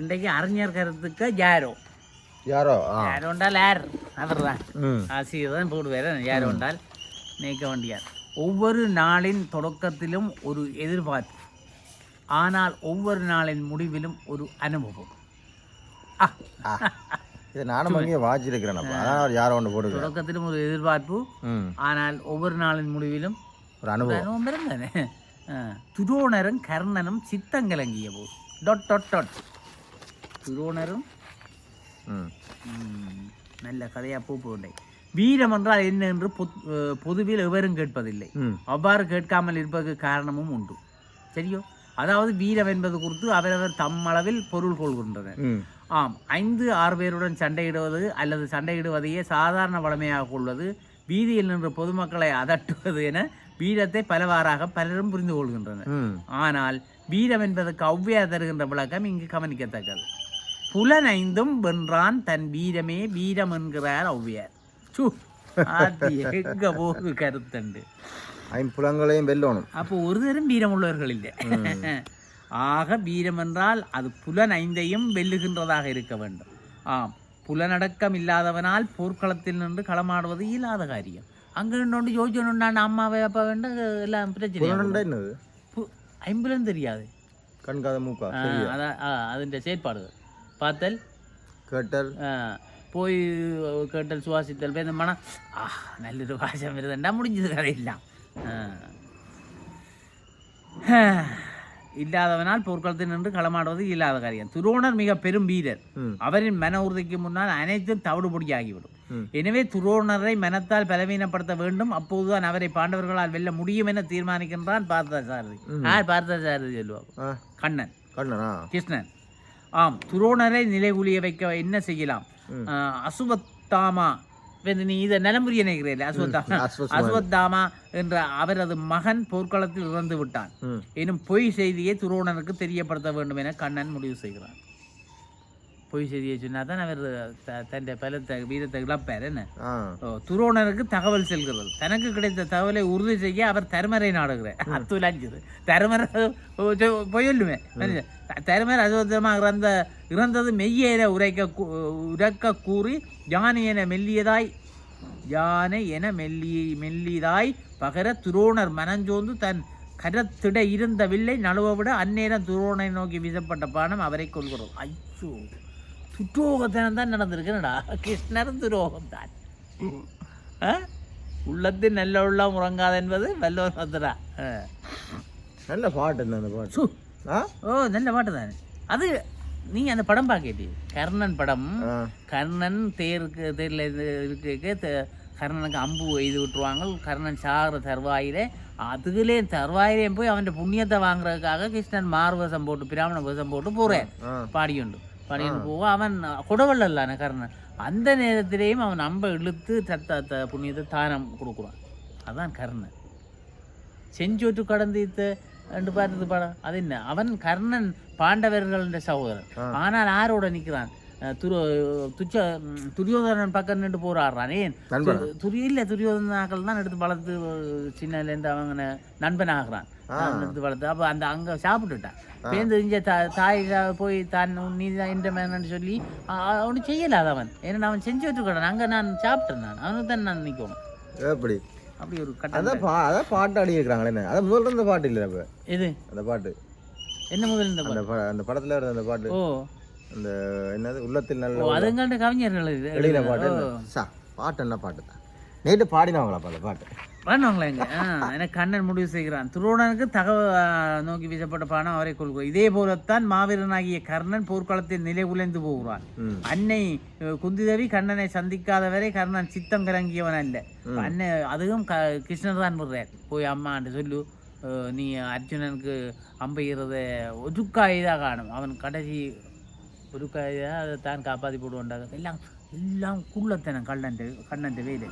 இன்றைக்கு அறிஞர் கருத்துக்கு யாரோ? யாரோ? யாரோ என்றால் யார்? அவர் தான் ஆசிரியர் தான் போடுவார். யாரோ என்றால் நீக்க வேண்டியார். ஒவ்வொரு நாளின் தொடக்கத்திலும் ஒரு எதிர்பார்ப்பு. ஆனால் ஒவ்வொரு நாளின் முடிவிலும் ஒரு அனுபவம். இது நானும் அங்கேயே அவர் யாரோ ஒன்று போட்டுக்கிறேன் தொடக்கத்திலும் ஒரு எதிர்பார்ப்பு. ஆனால் ஒவ்வொரு நாளின் முடிவிலும் ஒரு அனுபவம். அனுபவம் இருந்தானே துரோணரும் கர்ணனும் சித்தங்கலங்கிய போது. Dot dot dot. துரோணரும் நல்ல கதையா பூ போண்டை. வீரம் என்றால் என்ன என்று பொதுவில் எவரும் கேட்பதில்லை. அவ்வாறு கேட்காமல் இருப்பதற்கு காரணமும் உண்டு. சரியோ? அதாவது வீரம் என்பது குறித்து அவரவர் தம்மளவில் பொருள் கொள்கின்றனர். ஆம் ஐந்து ஆறு பேருடன் சண்டையிடுவது அல்லது சண்டையிடுவதையே சாதாரண வளமையாக கொள்வது வீதியில் நின்று பொதுமக்களை அதட்டுவது என வீரத்தை பலவாறாக பலரும் புரிந்து கொள்கின்றனர். ஆனால் வீரம் என்பதற்கு ஔவையார் தருகின்ற விளக்கம் இங்கு கவனிக்கத்தக்கது. புலனைந்தும் வென்றான் தன் வீரமே வீரம் என்கிறார் ஔவியார். சூ எங்க போக்கு கருத்தண்டு. ஐம்புலங்களையும் வெல்லணும். அப்போ ஒரு தரும் வீரம் உள்ளவர்கள் இல்லை. ஆக வீரம் என்றால் அது புலன் ஐந்தையும் வெல்லுகின்றதாக இருக்க வேண்டும். ஆம் புலனடக்கம் இல்லாதவனால் போர்க்களத்தில் நின்று களமாடுவது இல்லாத காரியம். அங்கே நின்று யோஜனுண்டான் அம்மாவை அப்பா வேண்டும் எல்லாம் பிரச்சனை ஐம்புலன் தெரியாது. கண்காத மூக்கா அதான் அதிൻ്റെ செயற்பாடுகள். பார்த்தல் கேட்டல். போய் கேட்டல் சுவாசித்தல் போய் இந்த மனம் ஆ நல்லொரு வாசம் இருந்தண்டா முடிஞ்சது கதையெல்லாம் இல்லாதவனால் போர்க்களத்தில் நின்று களமாடுவது இல்லாத காரியம். துரோணர் மிக பெரும் வீரர். அவரின் மன உறுதிக்கு முன்னால் அனைத்தும் தவிடுபொடி ஆகிவிடும். எனவே துரோணரை மனத்தால் பலவீனப்படுத்த வேண்டும். அப்போதுதான் அவரை பாண்டவர்களால் வெல்ல முடியும் என தீர்மானிக்கின்றான் பார்த்தசாரதி. யார் பார்த்தசாரதி சொல்லுவாங்க கண்ணன். கண்ணனா? கிருஷ்ணன். ஆம் துரோணரை நிலைகுலிய வைக்க என்ன செய்யலாம்? அசுவத்தாமா நீ இதை நிலமுறிய நினைக்கிறேன் அசுவத்தாமா அஸ்வஸ்வ- அசுவத்தாமா என்ற அவரது மகன் போர்க்களத்தில் இறந்து விட்டான் எனும் பொய் செய்தியை துரோணனுக்கு தெரியப்படுத்த வேண்டும் என கண்ணன் முடிவு செய்கிறான். பொய் செய்தியை சொன்னா தான் அவர் த- தன்னுடைய பலத்தை வீரத்தை இழப்பார் என்ன? துரோணருக்கு தகவல் செல்கிறது. தனக்கு கிடைத்த தகவலை உறுதி செய்ய அவர் தருமரை நாடுகிறார். அத்துலஞ்சது. தருமர் பொய்யல்லுமே. தருமர் அசுவத்தமாக இறந்த இறந்தது மெய்யென உரைக்க உரைக்க கூறி யானை என மெல்லியதாய் யானை என மெல்லி மெல்லியதாய் பகர துரோணர் மனஞ்சோர்ந்து தன் கரத்திட இருந்த வில்லை நழுவ விட அந்நேரம் துரோணை நோக்கி வீசப்பட்ட பானம் அவரை கொள்கிறது ஐயோ. துரோகத்தனம் தான் நடந்திருக்குடா கிருஷ்ணர் துரோகம் தான் உள்ளத்தில் நல்ல உள்ளம் உறங்காது என்பது வல்லவர் மதுரா நல்ல பாட்டு அந்த பாட்டு. ஓ நல்ல பாட்டு தானே. அது நீங்கள் அந்த படம் பார்க்கட்டி கர்ணன் படம். கர்ணன் தேருக்கு தேரில் இருக்க கர்ணனுக்கு அம்பு எய்து விட்டுருவாங்க. கர்ணன் சாகிற தருவாயிலே. அதுகளே தருவாயிலே போய் அவன் புண்ணியத்தை வாங்குறதுக்காக கிருஷ்ணன் மாறு வேஷம் போட்டு பிராமண வேஷம் போட்டு போகிறேன் பாடியுண்டு பாடியுண்டு போக அவன் குடவல்லான கர்ணன். அந்த நேரத்திலேயும் அவன் அம்பை இழுத்து தத்த புண்ணியத்தை தானம் கொடுக்குறான் அதான் கர்ணன். செஞ்சோற்று கடந்து ரெண்டு பார்த்தது படம். அது என்ன? அவன் கர்ணன் பாண்டவர்களுடைய சகோதரன். ஆனால் ஆரோட நிற்கிறான் துரு துச்ச துரியோதனன் பக்கம் நின்று போராடுறான். ஏன்? நண்பனா? து- துரி இல்லை துரியோதனாக்கள் தான் எடுத்து வளர்த்து சின்னலேருந்து அவங்க நண்பன் எடுத்து வளர்த்து அப்போ அந்த அங்கே சாப்பிட்டுட்டான் பேருந்து இங்கே தா தாய் போய் தான் நீ தான் இந்த சொல்லி அவனு செய்யலாத அவன். ஏன்னா அவன் செஞ்சு வச்சுக்கிறான் அங்கே நான் சாப்பிட்டேன் நான். அவனுக்கு தான் நான் நிற்கணும் எப்படி? அப்படி ஒரு கட்டம் அதான் பா அதான் பாட்டு ஆடி இருக்கிறாங்களே என்ன? அதான் முதல்ல இருந்த பாட்டு இல்லை அப்போ? இது அந்த பாட்டு. என்ன முதல் இந்த அந்த ப- அந்த படத்துல இருந்த அந்த பாட்டு. ஓ. அந்த என்னது? உள்ளத்தில் ஓ நல்ல அதுங்கள்ட்ட கவிஞர்கள் வெளியில பாட்டு? சா பாட்டு என்ன பாட்டு தான் நேற்று பாடினவங்களா அந்த பாட்டு? ஆ, எனக்கு கண்ணன் முடிவு செய்கிறான். துரோணனுக்கு தகவல் ஆ, நோக்கி வீசப்பட்ட பானம் அவரை கொள்கிறார் இதே போலத்தான் மாவீரனாகிய கர்ணன் போர்க்களத்தில் நிலை உலைந்து போகிறான். அன்னை குந்திதேவி கண்ணனை சந்திக்காதவரை கர்ணன் சித்தம் கலங்கியவன் அல்ல. அன்னை அதுவும் க கிருஷ்ணர் தான் விடுறார். போய் அம்மான்ட்டு சொல்லு நீ அர்ஜுனனுக்கு அம்பைகிறத ஒதுக்காயிதாக காணும் அவன் கடைசி ஒதுக்காயிதாக அதை தான் காப்பாற்றி போடுவாண்டாக எல்லாம் எல்லாம் குள்ளத்தனம் கண்ணன் கண்ணன் வேலை.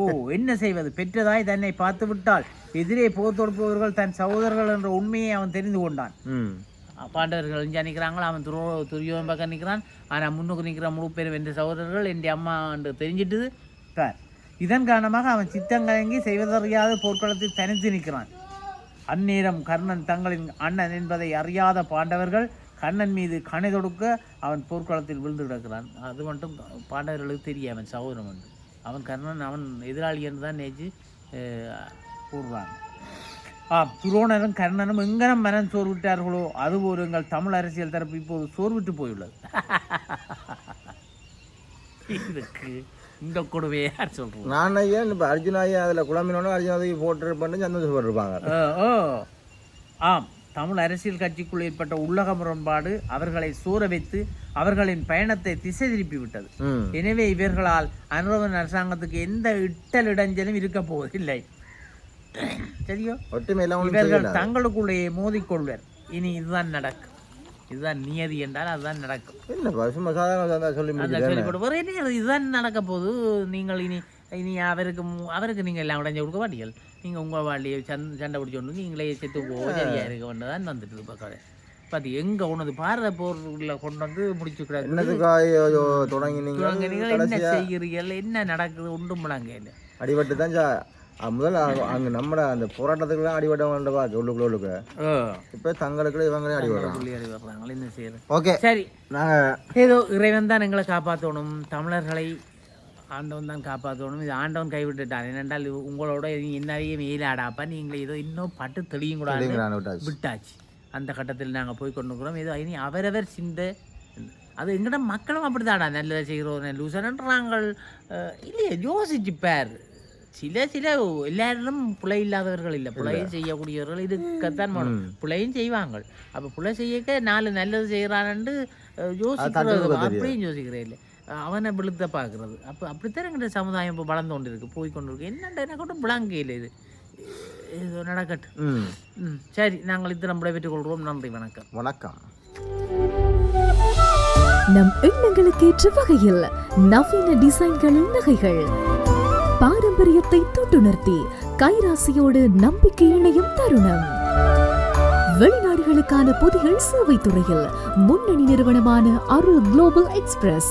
ஓ என்ன செய்வது? பெற்றதாய் தன்னை பார்த்து விட்டால் எதிரே போர் தொடுப்பவர்கள் தன் சகோதரர்கள் என்ற உண்மையை அவன் தெரிந்து கொண்டான். பாண்டவர்கள் இங்கே நிற்கிறாங்களா? அவன் துரோ துரியோன் பக்கம் நிற்கிறான். ஆனால் முன்னுக்கு நிற்கிற முழு பேரும் என்ற சகோதரர்கள் என் அம்மா என்று தெரிஞ்சிட்டுது. பார். இதன் காரணமாக அவன் சித்தங்கலங்கி செய்வதறியாத போர்க்களத்தில் தனித்து நிற்கிறான். அந்நேரம் கர்ணன் தங்களின் அண்ணன் என்பதை அறியாத பாண்டவர்கள் கண்ணன் மீது கணை தொடுக்க அவன் போர்க்களத்தில் விழுந்து கிடக்கிறான். அது மட்டும் பாண்டவர்களுக்கு தெரியும் அவன் சகோதரன் வந்து அவன் கர்ணன் அவன் எதிராளி என்று தான் நேச்சு கூறுறான் ஆ துரோணரும் கர்ணனும் எங்கனம் மனம் சோர்விட்டார்களோ அதுபோல் எங்கள் தமிழ் அரசியல் தரப்பு இப்போது சோர்விட்டு போயுள்ளது. இதுக்கு இந்த கொடுமையை யார் சொல்றோம் நான் ஐயா இப்போ அர்ஜுன் ஐயா அதில் குழம்பினோட அர்ஜுன் அதை போட்டுருப்பான்னு சந்தோஷப்பட்டிருப்பாங்க. ஓ ஆம். தமிழ் அரசியல் கட்சிக்குள் ஏற்பட்ட உள்ளக முரண்பாடு அவர்களை சூற வைத்து அவர்களின் பயணத்தை திசை திருப்பி விட்டது. எனவே இவர்களால் அனுரவன் அரசாங்கத்துக்கு எந்த இட்டல் இடைஞ்சலும் இருக்க போவதில்லை. சரியோ? இவர்கள் தங்களுக்குள்ளேயே மோதிக்கொள்வர். இனி இதுதான் நடக்கும். இதுதான் நியதி என்றால் அதுதான் நடக்கும். சாதாரண சொல்லி இதுதான் நடக்க போகுது. நீங்கள் இனி இனி அவருக்கு அவருக்கு நீங்கள் எல்லாம் உடஞ்சு கொடுக்க மாட்டீர்கள். நீங்கள் உங்கள் வாழ்க்கையை சண்டை சண்டை பிடிச்சு கொண்டு நீங்களே செத்து போக சரியா இருக்க வேண்டதான் வந்துட்டு இருப்ப கதை பார்த்து எங்கே கொண்டு பாரத போரில் கொண்டு வந்து முடிச்சு கிடக்கு என்னத்துக்காக தொடங்கி இவங்க நீங்கள் நீங்கள் என்ன செய்கிறீர்கள்? என்ன நடக்குது? ஒன்றும் இல்லை அடிபட்டு தான் முதல்ல அங்க- நம்மட அந்த போராட்டத்துக்குலாம் அடிபட்டவங்க பார்த்து உள்ளுக்குள்ள உள்ளுக்கு இப்போ தங்களுக்குள்ள இவங்களே அடிபடுறாங்க. ஓகே. சரி. நாங்கள் ஏதோ இறைவன் தான் எங்களை காப்பாற்றணும் தமிழர்களை ஆண்டவன் தான் காப்பாற்றணும் இது ஆண்டவன் கைவிட்டுட்டான். இது உங்களோட என்னாலேயே மேலாடாப்பா நீங்களே ஏதோ இன்னும் பட்டு தெளியும் கூடாது நான் விட்டாச்சு. அந்த கட்டத்தில் நாங்கள் போய் கொண்டுக்கிறோம் ஏதோ இனி அவரவர் சிந்த அது எங்கட மக்களும் அப்படிதாடா நல்லதை செய்கிறோம் லூசனன்றாங்க இல்லையே யோசிச்சு பார் சில சில எல்லாரும் பிழை இல்லாதவர்கள் இல்லை. பிழையும் செய்யக்கூடியவர்கள் இருக்கத்தான் வேணும் பிழையும் செய்வாங்க அப்போ பிழை செய்யக்க நாலு நல்லது செய்கிறான்னு யோசிக்கிறது அப்படியும் யோசிக்கிறேன் இல்லை. அவனை விழுத்த பார்க்கறது. அப்போ அப்படித்தான் எங்கிட்ட சமுதாயம் இப்போ வளர்ந்து கொண்டு இருக்கு போய் கொண்டு இருக்கு என்னண்டா கூட விளங்கையில் இது. இது நடக்கட்டும். ம். ம் சரி நாங்கள் இத்தனை விடைபெற்றுக் கொள்கிறோம். நன்றி வணக்கம். வணக்கம். நம் எண்ணங்களுக்கேற்ற வகையில் நவீன டிசைன்களின் நகைகள். பாரம்பரியத்தை தொட்டுணர்த்தி கைராசியோடு நம்பிக்கை இணையும் தருணம். வெளிநாடுகளுக்கான பொதிகள் சேவை துறையில் முன்னணி நிறுவனமான அருள் குளோபல் எக்ஸ்பிரஸ்